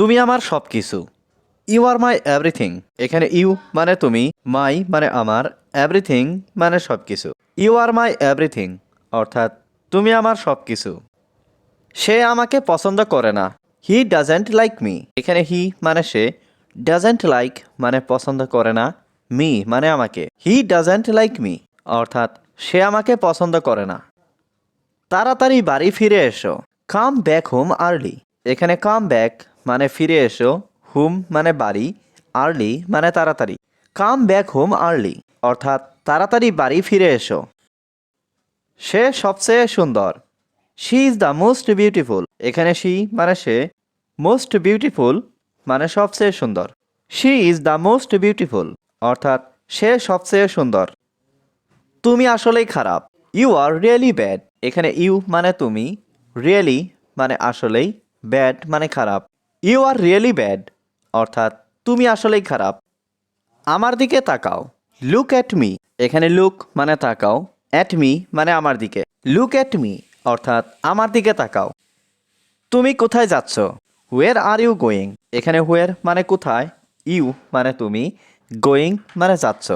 তুমি আমার সব কিছু ইউ আর মাই এভরিথিং এখানে ইউ মানে তুমি মাই মানে আমার এভরিথিং মানে সব কিছু ইউ আর মাই এভরিথিং অর্থাৎ তুমি আমার সব কিছু সে আমাকে পছন্দ করে না। হি ডাজেন্ট লাইক মি এখানে হি মানে সে ডাজেন্ট লাইক মানে পছন্দ করে না। মি মানে আমাকে। হি ডাজেন্ট লাইক মি অর্থাৎ সে আমাকে পছন্দ করে না। তাড়াতাড়ি বাড়ি ফিরে এসো। কাম ব্যাক হোম আর্লি এখানে কাম ব্যাক মানে ফিরে এসো। হুম মানে বাড়ি, আর্লি মানে তাড়াতাড়ি। কাম ব্যাক হোম আর্লি, অর্থাৎ তাড়াতাড়ি বাড়ি ফিরে এসো। সে সবচেয়ে সুন্দর। She is the most beautiful. এখানে শি মানে সে মোস্ট বিউটিফুল মানে সবচেয়ে সুন্দর। She is the most beautiful, অর্থাৎ সে সবচেয়ে সুন্দর। তুমি আসলেই খারাপ। You are really bad. এখানে ইউ মানে তুমি, রিয়েলি মানে আসলেই, ব্যাড মানে খারাপ। ইউ আর রিয়েলি ব্যাড অর্থাৎ, তুমি আসলেই খারাপ। আমার দিকে তাকাও। লুক অ্যাট মি এখানে লুক মানে তাকাও। অ্যাট মি মানে আমার দিকে। লুক অ্যাট মি অর্থাৎ, আমার দিকে তাকাও। তুমি কোথায় যাচ্ছ? হোয়ার আর ইউ গোয়িং এখানে হোয়ার মানে কোথায়? ইউ মানে তুমি। গোয়িং মানে যাচ্ছ।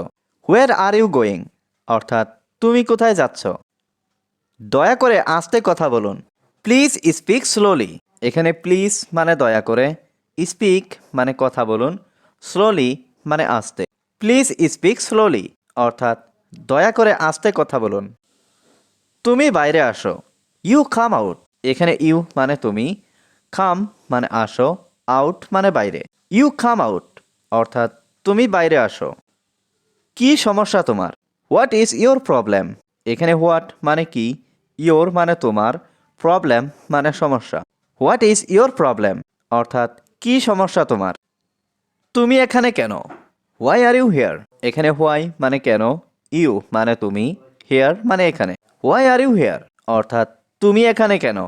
হোয়ার আর ইউ গোয়িং অর্থাৎ, তুমি কোথায় যাচ্ছ? দয়া করে আস্তে কথা বলুন। প্লিজ স্পিক স্লোলি এখানে প্লিজ মানে দয়া করে স্পিক মানে কথা বলুন স্লোলি মানে আস্তে। প্লিজ স্পিক স্লোলি অর্থাৎ দয়া করে আস্তে কথা বলুন। তুমি বাইরে আসো ইউ কাম আউট এখানে ইউ মানে তুমি খাম মানে আসো আউট মানে বাইরে। ইউ কাম আউট অর্থাৎ তুমি বাইরে আসো। কি সমস্যা তোমার? হোয়াট ইজ ইয়োর প্রবলেম এখানে হোয়াট মানে কি? ইয়োর মানে তোমার প্রবলেম মানে সমস্যা। What is your problem? অর্থাৎ, কি সমস্যা তোমার? তুমি এখানে কেন? Why are you here? এখানে হোয়াই মানে কেন? ইউ মানে তুমি? হেয়ার মানে এখানে? Why are you here? অর্থাৎ, তুমি এখানে কেন?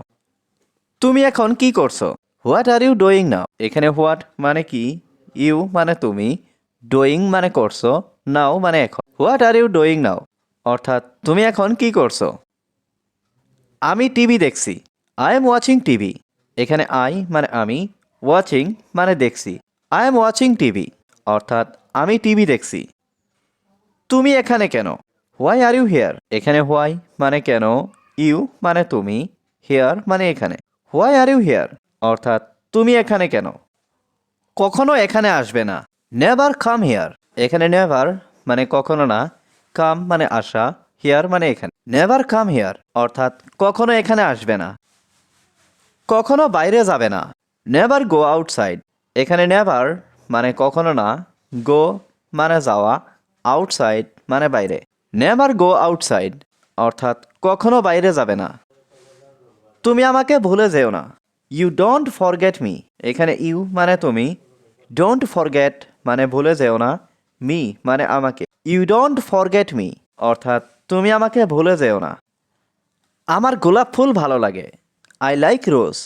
তুমি এখন কি করছ? What are you doing now? এখানে হোয়াট মানে কি? ইউ মানে তুমি? ডোয়িং মানে করছ? নাও মানে এখন? What are you doing now? অর্থাৎ, তুমি এখন কি করছ? আমি টিভি দেখছি। I am watching TV. এখানে আই মানে আমি ওয়াচিং মানে দেখছি। আই এম ওয়াচিং টিভি অর্থাৎ আমি টিভি দেখছি। তুমি এখানে কেন? হোয়াই আর ইউ হেয়ার এখানে হোয়াই মানে কেন? ইউ মানে তুমি হেয়ার মানে এখানে। হোয়াই আর ইউ হেয়ার অর্থাৎ তুমি এখানে কেন? কখনো এখানে আসবে না। নেভার কাম হেয়ার এখানে নেভার মানে কখনো না। কাম মানে আসা হেয়ার মানে এখানে। নেভার কাম হেয়ার অর্থাৎ কখনো এখানে আসবে না। কখনো বাইরে যাবে না। নেভার গো আউটসাইড এখানে নেভার মানে কখনো না গো মানে যাওয়া আউটসাইড মানে বাইরে। নেভার গো আউটসাইড অর্থাৎ কখনো বাইরে যাবে না। তুমি আমাকে ভুলে যেও না। ইউ ডোন্ট ফরগেট মি এখানে ইউ মানে তুমি। ডোন্ট ফরগেট মানে ভুলে যেও না। মি মানে আমাকে। ইউ ডোন্ট ফরগেট মি অর্থাৎ তুমি আমাকে ভুলে যেও না। আমার গোলাপ ফুল ভালো লাগে। আই লাইক রোজ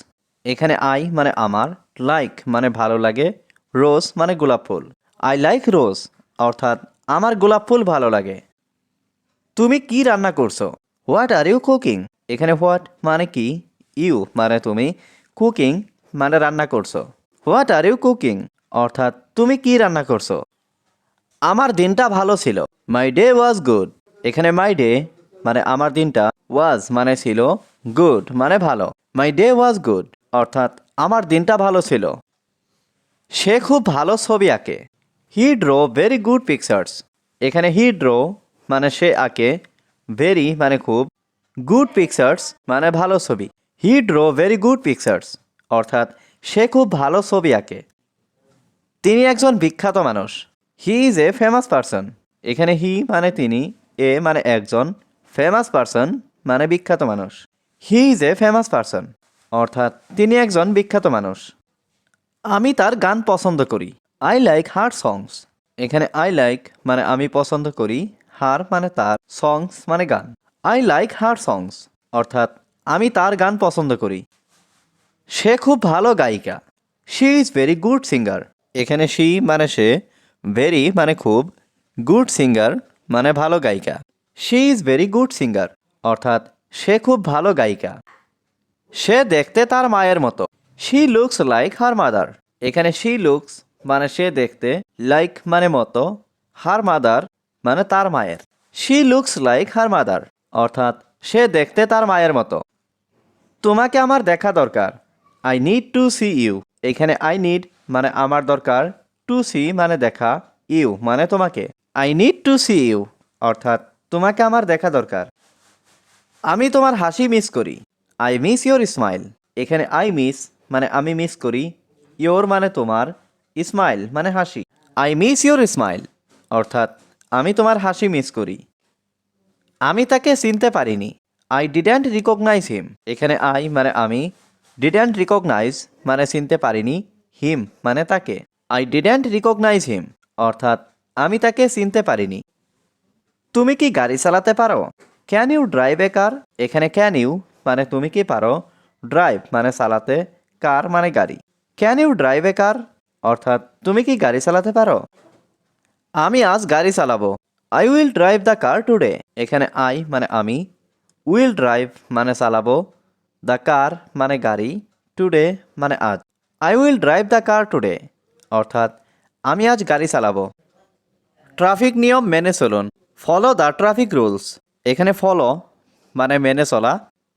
এখানে আই মানে আমার লাইক মানে ভালো লাগে রোজ মানে গোলাপ ফুল। আই লাইক রোজ অর্থাৎ আমার গোলাপ ফুল ভালো লাগে। তুমি কি রান্না করছ? হোয়াট আর ইউ কুকিং এখানে হোয়াট মানে কি? ইউ মানে তুমি কুকিং মানে রান্না করছ। হোয়াট আর ইউ কুকিং অর্থাৎ তুমি কি রান্না করছ? আমার দিনটা ভালো ছিল। মাই ডে ওয়াজ গুড এখানে মাই ডে মানে আমার দিনটা ওয়াজ মানে ছিল গুড মানে ভালো। মাই ডে ওয়াজ গুড অর্থাৎ আমার দিনটা ভালো ছিল। সে খুব ভালো ছবি আঁকে। He draw very good pictures এখানে হি ড্র মানে সে আঁকে। ভেরি মানে খুব গুড পিকচার্স মানে ভালো ছবি। He draw very good pictures অর্থাৎ সে খুব ভালো ছবি আঁকে। তিনি একজন বিখ্যাত মানুষ। He is a famous person এখানে হি মানে তিনি, এ মানে একজন ফেমাস পারসন মানে বিখ্যাত মানুষ। He is a famous person অর্থাৎ তিনি একজন বিখ্যাত মানুষ। আমি তার গান পছন্দ করি। আই লাইক হার সংস এখানে আই লাইক মানে আমি পছন্দ করি। হার মানে তার। সংস মানে গান। আই লাইক হার সংস অর্থাৎ আমি তার গান পছন্দ করি। সে খুব ভালো গায়িকা। She is very good singer এখানে শি মানে সে ভেরি মানে খুব গুড সিঙ্গার মানে ভালো গায়িকা। She is very good singer অর্থাৎ সে খুব ভালো গায়িকা। সে দেখতে তার মায়ের মতো। She looks like her mother এখানে শি লুকস মানে সে দেখতে লাইক মানে মতো হার মাদার মানে তার মায়ের। She looks like her mother অর্থাৎ সে দেখতে তার মায়ের মতো। তোমাকে আমার দেখা দরকার। I need to see you এখানে আই নিড মানে আমার দরকার। টু সি মানে দেখা। ইউ মানে তোমাকে। I need to see you অর্থাৎ তোমাকে আমার দেখা দরকার। আমি তোমার হাসি মিস করি। আই মিস ইয়োর স্মাইল এখানে আই মিস মানে আমি মিস করি। ইয়োর মানে তোমার। স্মাইল মানে হাসি। আই মিস ইয়োর স্মাইল অর্থাৎ আমি তোমার হাসি মিস করি। আমি তাকে চিনতে পারিনি। আই ডিডেন্ট রিকগনাইজ হিম এখানে আই মানে আমি। ডিডেন্ট রিকগনাইজ মানে চিনতে পারিনি। হিম মানে তাকে। আই ডিডেন্ট রিকগনাইজ হিম অর্থাৎ আমি তাকে চিনতে পারিনি। তুমি কি গাড়ি চালাতে পারো? Can you drive a car এখানে ক্যান ইউ মানে তুমি কি পারো? ড্রাইভ মানে চালাতে কার মানে গাড়ি। Can you drive a car অর্থাৎ তুমি কি গাড়ি চালাতে পারো? আমি আজ গাড়ি চালাবো। I will drive the car today এখানে আই মানে আমি। উইল ড্রাইভ মানে চালাবো। দ্য কার মানে গাড়ি। টুডে মানে আজ। I will drive the car today অর্থাৎ আমি আজ গাড়ি চালাবো। ট্রাফিক নিয়ম মেনে চলুন। ফলো দ্য ট্রাফিক রুলস এখানে ফলো মানে মেনে চলা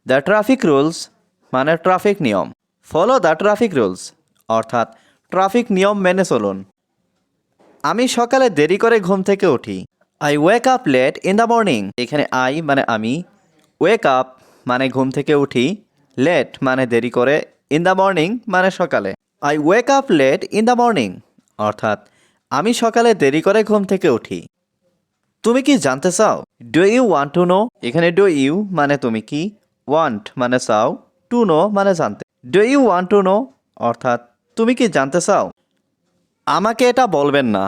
দ্য ট্রাফিক রুলস মানে ট্রাফিক নিয়ম। ফলো দ্য ট্রাফিক রুলস অর্থাৎ ট্রাফিক নিয়ম মেনে চলুন। আমি সকালে দেরি করে ঘুম থেকে উঠি। I wake up late in the morning এখানে আই মানে আমি। ওয়েক আপ মানে ঘুম থেকে উঠি। লেট মানে দেরি করে ইন দ্য মর্নিং মানে সকালে। I wake up late in the morning অর্থাৎ আমি সকালে দেরি করে ঘুম থেকে উঠি। তুমি কি জানতে চাও? Do you want to know এখানে ডু ইউ মানে তুমি কি? ওয়ান্ট মানে চাও। টু নো মানে জানতে। Do you want to know অর্থাৎ তুমি কি জানতে চাও? আমাকে এটা বলবেন না।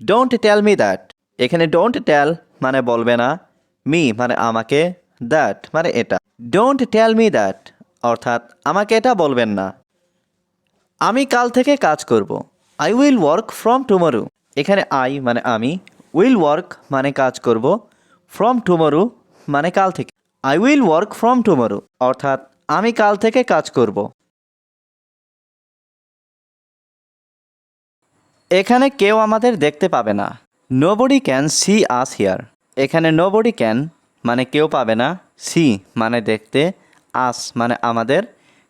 ডোন্ট টেল মি দ্যাট এখানে ডোন্ট টেল মানে বলবে না। মি মানে আমাকে দ্যাট মানে এটা। ডোন্ট টেল মি দ্যাট অর্থাৎ আমাকে এটা বলবেন না। আমি কাল থেকে কাজ করব। I will work from tomorrow এখানে আই মানে আমি। উইল ওয়ার্ক মানে কাজ করব। ফ্রম টুমরো মানে কাল থেকে। I will work from tomorrow অর্থাৎ আমি কাল থেকে কাজ করব। এখানে কেউ আমাদের দেখতে পাবে না। Nobody can see us here এখানে নোবডি ক্যান মানে কেউ পাবে না। সি মানে দেখতে। আস মানে আমাদের।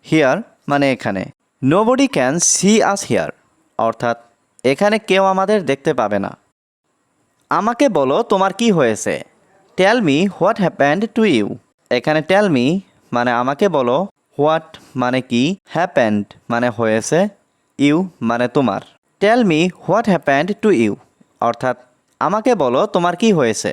হিয়ার মানে এখানে। Nobody can see us here অর্থাৎ, এখানে কেউ আমাদের দেখতে পাবে না। আমাকে বলো, তোমার কি হয়েছে? Tell me what happened to you এখানে টেল মি মানে আমাকে বলো হোয়াট মানে কি হ্যাপেন্ড মানে হয়েছে ইউ মানে তোমার। Tell me what happened to you অর্থাৎ, আমাকে বলো তোমার কি হয়েছে।